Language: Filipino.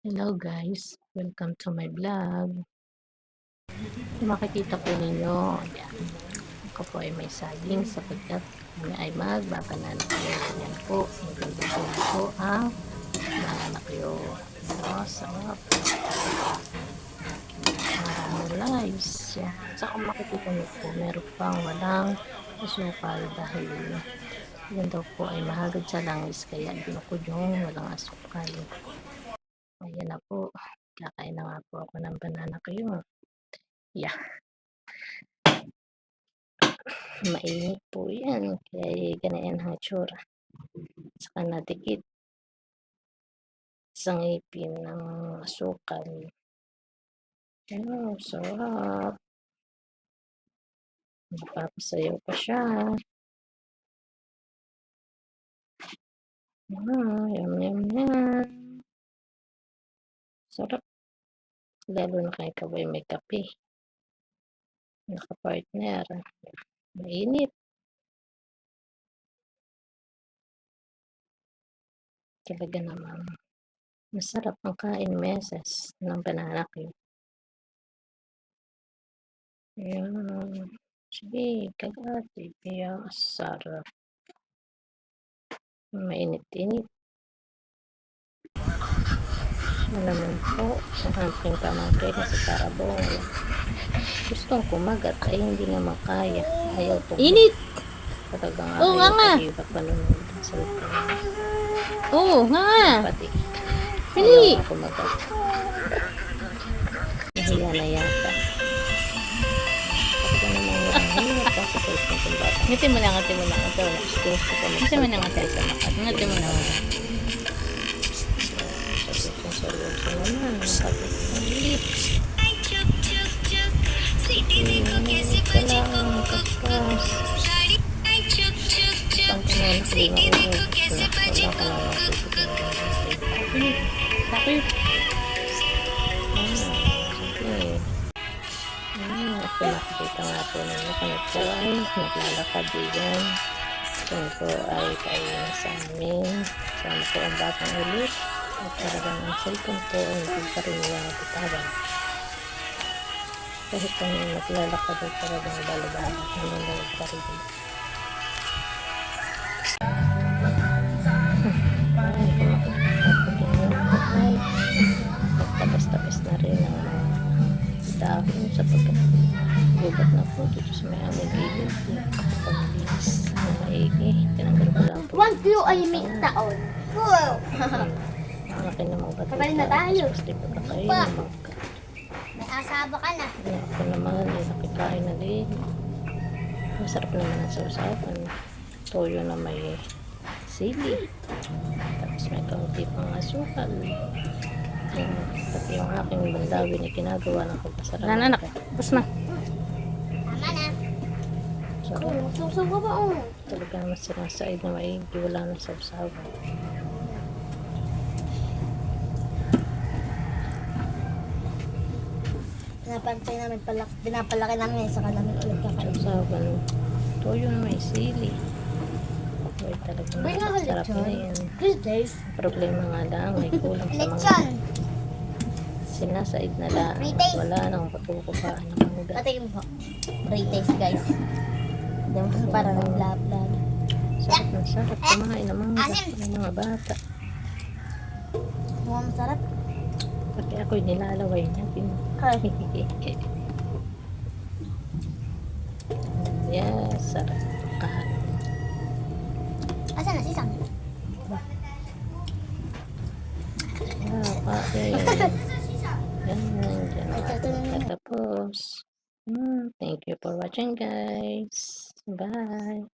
Hello guys, welcome to my vlog. Makikita po ninyo, ayan, ako po ay may saging sapagkat kami ay magbabanana kayo. Ayan po, nagluto na po ang banana kayo. Oh, sarap. Maraming lives. Yan. Sa kung makikita niyo po, meron pang walang asukal dahil yan daw po ay mahagad sa langis kaya binukod yung walang asukal. Ayan na po. Kakain na nga po ako ng banana kayo. Yeah. Mainit po yan. Kaya ganayan ang tsura. Saka nadikit sa ngipin ng asukal. Oh, sarap. Napapasayaw pa siya. Ah, yum, yum, yum. Sarap. Lalo na kay kaway may kape. Nakapartner. Mainit. Talaga naman. Masarap ang kain meses ng banana cue. Ayan. Sige, kagati. Kaya sarap. Mainit-init. Naman po, ang aking pamangkin na si Tarabong. Gustong kumagat ay hindi nga makaya. Ayaw to. Init! Talagang Oo nga nga. ayaw pag panunod ng cellphone. Oo, nga nga. Pati. Hindi. Ayaw kumagat. Nahiya na yata. Ngiti mo lang, ngiti mo lang. Ito. Gusto ko Ngiti mo lang, ngiti sa makat. Ngiti mo lang. Sabi ko naman. Sabi ko, maliit. Kailangan kapas. Ang kailangan ko na ulo. Wala ka na Bakit? Nakikita nga po ninyo kami po ay naglalakad din. Po ay kain sa amin. Sama po ang batang ulit. At talagang ang cellphone po ay hindi pa rin niya nabitawan. Kahit kami naglalakad ay talagang balabala. Nanonood pa rin. Tapos-tapos na rin ang mga dahon sa pagkagubat na po dito sa may aming gilid. Pagbilis na maigi. Tinanggal ko lang po. One view ay may taon. Wow! Ng mga bata. Kapain na tayo. Gusto ko kakain mga May asaba ka na. Yan, Ako naman ay nakikain na din. Masarap naman ang sausapan. Toyo na may sili. Tapos may kaunti pang asukal. Yan, pati yung aking bandawin ay ginagawa ng pagpasarap. Wala na, anak. Tapos na. Tama na. So, Oh, magsusuga ba oh? talaga naman sinasaid na maigi. Wala na sausawan. Pinapantay namin palak, pinapalaki namin sa namin ulit kakain. Sausawan. Toyo na may sili. Ay, talagang Bay nga lechon. na yan. Good days. Problema nga lang, may kulang sa mga Lechon. sinasaid na lang. Free taste. Wala nang pagkukupaan ng mga Patikin mo po. Great taste guys. Hindi mo parang blah. Sarap ng sarap. Kumain ng mga, ng mga bata. Mukhang masarap. Pati ako'y nilalaway niya. Ay, yes, sarap. Kahan. Asan na si Sam? Wow. Yan, dyan Ay, tatanungin mo. Tapos, hmm, thank you for watching guys. Bye.